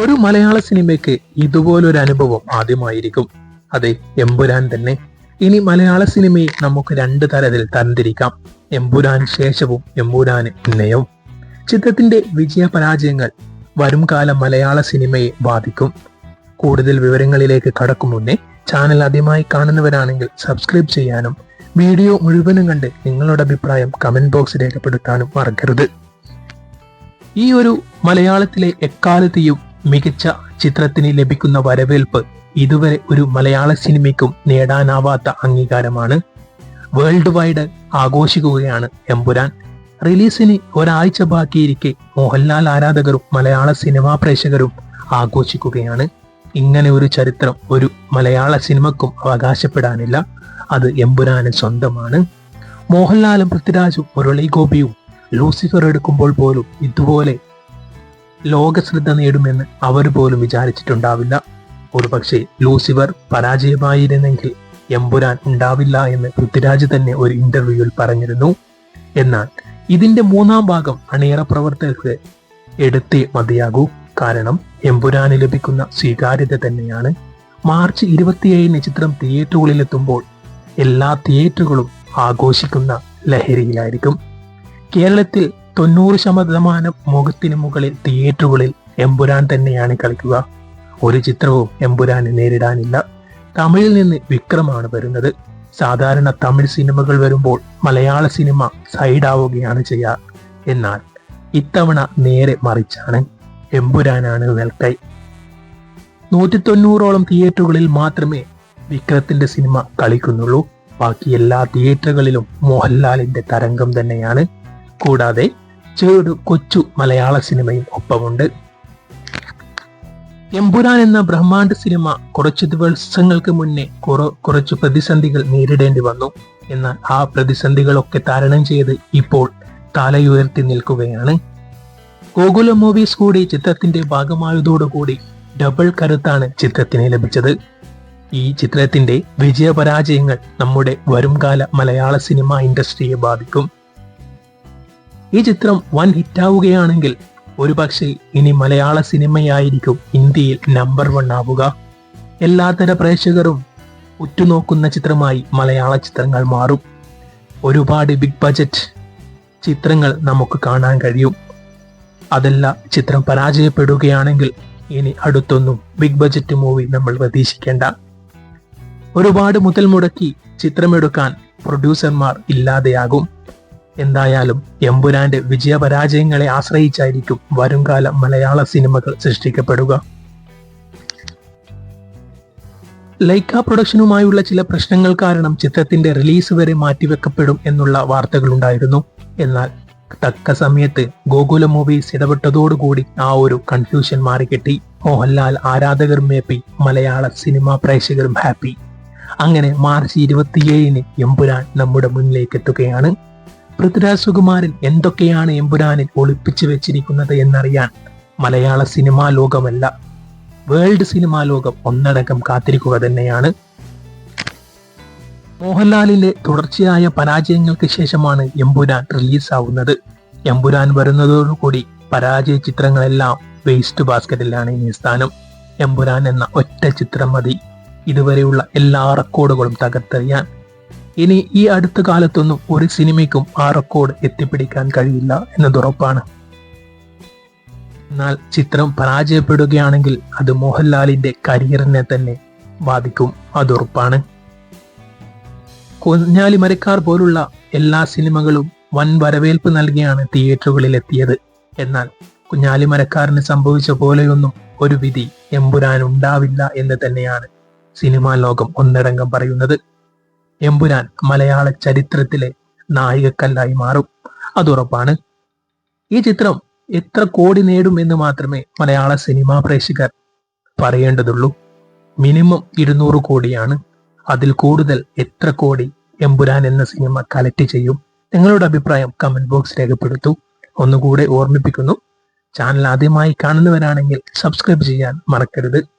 ഒരു മലയാള സിനിമയ്ക്ക് ഇതുപോലൊരു അനുഭവം ആദ്യമായിരിക്കും. അതെ എമ്പുരാൻ തന്നെ. ഇനി മലയാള സിനിമയെ നമുക്ക് രണ്ട് തരത്തിൽ തരംതിരിക്കാം. എമ്പുരാൻ ശേഷവും എമ്പുരാന് പിന്നെയും. ചിത്രത്തിന്റെ വിജയ പരാജയങ്ങൾ വരുംകാല മലയാള സിനിമയെ ബാധിക്കും. കൂടുതൽ വിവരങ്ങളിലേക്ക് കടക്കും മുന്നേ ചാനൽ ആദ്യമായി കാണുന്നവരാണെങ്കിൽ സബ്സ്ക്രൈബ് ചെയ്യാനും വീഡിയോ മുഴുവനും കണ്ട് നിങ്ങളുടെ അഭിപ്രായം കമന്റ് ബോക്സ് രേഖപ്പെടുത്താനും മറക്കരുത്. ഈ ഒരു മലയാളത്തിലെ എക്കാലത്തെയും മികച്ച ചിത്രത്തിന് ലഭിക്കുന്ന വരവേൽപ്പ് ഇതുവരെ ഒരു മലയാള സിനിമയ്ക്കും നേടാനാവാത്ത അംഗീകാരമാണ്. വേൾഡ് വൈഡ് ആഘോഷിക്കുകയാണ് എമ്പുരാൻ. റിലീസിന് ഒരാഴ്ച ബാക്കിയിരിക്കെ മോഹൻലാൽ ആരാധകരും മലയാള സിനിമാ പ്രേക്ഷകരും ആഘോഷിക്കുകയാണ്. ഇങ്ങനെ ഒരു ചരിത്രം ഒരു മലയാള സിനിമക്കും അവകാശപ്പെടാനില്ല. അത് എമ്പുരാന് സ്വന്തമാണ്. മോഹൻലാലും പൃഥ്വിരാജും മുരളി ഗോപിയും ലൂസിഫർ എടുക്കുമ്പോൾ പോലും ഇതുപോലെ ലോകശ്രദ്ധ നേടുമെന്ന് അവർ പോലും വിചാരിച്ചിട്ടുണ്ടാവില്ല. ഒരുപക്ഷെ ലൂസിഫർ പരാജയമായിരുന്നെങ്കിൽ എമ്പുരാൻ ഉണ്ടാവില്ല എന്ന് പൃഥ്വിരാജ് തന്നെ ഒരു ഇന്റർവ്യൂവിൽ പറഞ്ഞിരുന്നു. എന്നാൽ ഇതിന്റെ മൂന്നാം ഭാഗം അണിയറ പ്രവർത്തകർക്ക് എടുത്തേ മതിയാകൂ. കാരണം എമ്പുരാന് ലഭിക്കുന്ന സ്വീകാര്യത തന്നെയാണ്. മാർച്ച് ഇരുപത്തിയേഴിന് ചിത്രം തിയേറ്ററുകളിലെത്തുമ്പോൾ എല്ലാ തിയേറ്ററുകളും ആഘോഷിക്കുന്ന ലഹരിയിലായിരിക്കും. കേരളത്തിൽ തൊണ്ണൂറ് ശതമാനം മുഖത്തിന് മുകളിൽ തിയേറ്ററുകളിൽ എമ്പുരാൻ തന്നെയാണ് കളിക്കുക. ഒരു ചിത്രവും എമ്പുരാനെ നേരിടാനില്ല. തമിഴിൽ നിന്ന് വിക്രമാണ് വരുന്നത്. സാധാരണ തമിഴ് സിനിമകൾ വരുമ്പോൾ മലയാള സിനിമ സൈഡാവുകയാണ് ചെയ്യുക എന്നാൽ ഇത്തവണ നേരെ മറിച്ചാണ്. എമ്പുരാനാണ് വെൽക്കൈ. നൂറ്റി തൊണ്ണൂറോളം തിയേറ്ററുകളിൽ മാത്രമേ വിക്രത്തിന്റെ സിനിമ കളിക്കുന്നുള്ളൂ. ബാക്കി എല്ലാ തിയേറ്ററുകളിലും മോഹൻലാലിന്റെ തരംഗം തന്നെയാണ്. കൂടാതെ ചെറു കൊച്ചു മലയാള സിനിമയും ഒപ്പമുണ്ട്. എമ്പുരാൻ എന്ന ബ്രഹ്മാണ്ഡ സിനിമ കുറച്ചു ദിവസങ്ങൾക്ക് മുന്നേ കുറച്ച് പ്രതിസന്ധികൾ നേരിടേണ്ടി വന്നു. എന്നാൽ ആ പ്രതിസന്ധികളൊക്കെ തരണം ചെയ്ത് ഇപ്പോൾ തലയുയർത്തി നിൽക്കുകയാണ്. ഗോകുല മൂവീസ് കൂടി ചിത്രത്തിന്റെ ഭാഗമായതോടുകൂടി ഡബിൾ കരുത്താണ് ചിത്രത്തിന് ലഭിച്ചത്. ഈ ചിത്രത്തിന്റെ വിജയപരാജയങ്ങൾ നമ്മുടെ വരുംകാല മലയാള സിനിമ ഇൻഡസ്ട്രിയെ ബാധിക്കും. ഈ ചിത്രം വൻ ഹിറ്റാവുകയാണെങ്കിൽ ഒരുപക്ഷെ ഇനി മലയാള സിനിമയായിരിക്കും ഇന്ത്യയിൽ നമ്പർ വൺ ആവുക. എല്ലാത്തര പ്രേക്ഷകരും ഉറ്റുനോക്കുന്ന ചിത്രമായി മലയാള ചിത്രങ്ങൾ മാറും. ഒരുപാട് ബിഗ് ബജറ്റ് ചിത്രങ്ങൾ നമുക്ക് കാണാൻ കഴിയും. അതല്ല ചിത്രം പരാജയപ്പെടുകയാണെങ്കിൽ ഇനി അടുത്തൊന്നും ബിഗ് ബജറ്റ് മൂവി നമ്മൾ പ്രതീക്ഷിക്കേണ്ട. ഒരുപാട് മുതൽ മുടക്കി ചിത്രമെടുക്കാൻ പ്രൊഡ്യൂസർമാർ ഇല്ലാതെയാകും. എന്തായാലും എമ്പുരാന്റെ വിജയപരാജയങ്ങളെ ആശ്രയിച്ചായിരിക്കും വരുംകാല മലയാള സിനിമകൾ സൃഷ്ടിക്കപ്പെടുക. ലൈക്ക പ്രൊഡക്ഷനുമായുള്ള ചില പ്രശ്നങ്ങൾ കാരണം ചിത്രത്തിന്റെ റിലീസ് വരെ മാറ്റിവെക്കപ്പെടും എന്നുള്ള വാർത്തകളുണ്ടായിരുന്നു എന്നാൽ തക്ക സമയത്ത് ഗോകുല മൂവീസ് ഇടപെട്ടതോടുകൂടി ആ ഒരു കൺഫ്യൂഷൻ മാറിക്കിട്ടി. മോഹൻലാൽ ആരാധകർ മേപ്പി മലയാള സിനിമാ പ്രേക്ഷകരും ഹാപ്പി. അങ്ങനെ മാർച്ച് ഇരുപത്തിയേഴിന് എമ്പുരാൻ നമ്മുടെ മുന്നിലേക്ക് എത്തുകയാണ് പൃഥ്വിരാജ് സുകുമാരൻ എന്തൊക്കെയാണ് എമ്പുരാനിൽ ഒളിപ്പിച്ചു വെച്ചിരിക്കുന്നത് എന്നറിയാൻ മലയാള സിനിമാ ലോകമല്ല. വേൾഡ് സിനിമാ ലോകം ഒന്നടങ്കം കാത്തിരിക്കുക തന്നെയാണ്. മോഹൻലാലിന്റെ തുടർച്ചയായ പരാജയങ്ങൾക്ക് ശേഷമാണ് എമ്പുരാൻ റിലീസാവുന്നത്. എമ്പുരാൻ വരുന്നതോടുകൂടി പരാജയ ചിത്രങ്ങളെല്ലാം വേസ്റ്റ് ബാസ്ക്കറ്റിലാണ് ഇനി സ്ഥാനം. എമ്പുരാൻ എന്ന ഒറ്റ ചിത്രം മതി. ഇതുവരെയുള്ള എല്ലാ റെക്കോർഡുകളും തകർത്തെറിയാൻ ഇനി ഈ അടുത്ത കാലത്തൊന്നും ഒരു സിനിമയ്ക്കും ആ റെക്കോർഡ് എത്തിപ്പിടിക്കാൻ കഴിയില്ല എന്നതുറപ്പാണ് എന്നാൽ ചിത്രം പരാജയപ്പെടുകയാണെങ്കിൽ അത് മോഹൻലാലിന്റെ കരിയറിനെ തന്നെ ബാധിക്കും അതുറപ്പാണ് കുഞ്ഞാലി മരക്കാർ പോലുള്ള എല്ലാ സിനിമകളും വൻ വരവേൽപ്പ് നൽകിയാണ് തിയേറ്ററുകളിൽ എത്തിയത് എന്നാൽ കുഞ്ഞാലി മരക്കാരന് സംഭവിച്ച പോലെയൊന്നും ഒരു വിധി എമ്പുരാൻ ഉണ്ടാവില്ല എന്ന് തന്നെയാണ് സിനിമാ ലോകം ഒന്നടങ്കം പറയുന്നത്. എമ്പുരാൻ മലയാള ചരിത്രത്തിലെ നായികക്കല്ലായി മാറും. അതുറപ്പാണ്. ഈ ചിത്രം എത്ര കോടി നേടും എന്ന് മാത്രമേ മലയാള സിനിമാ പ്രേക്ഷകർ പറയേണ്ടതുള്ളൂ. മിനിമം ഇരുന്നൂറ് കോടിയാണ്. അതിൽ കൂടുതൽ എത്ര കോടി എമ്പുരാൻ എന്ന സിനിമ കളക്ട് ചെയ്യും? നിങ്ങളുടെ അഭിപ്രായം കമന്റ് ബോക്സ് രേഖപ്പെടുത്തു. ഒന്നുകൂടെ ഓർമ്മിപ്പിക്കുന്നു. ചാനൽ ആദ്യമായി കാണുന്നവരാണെങ്കിൽ സബ്സ്ക്രൈബ് ചെയ്യാൻ മറക്കരുത്.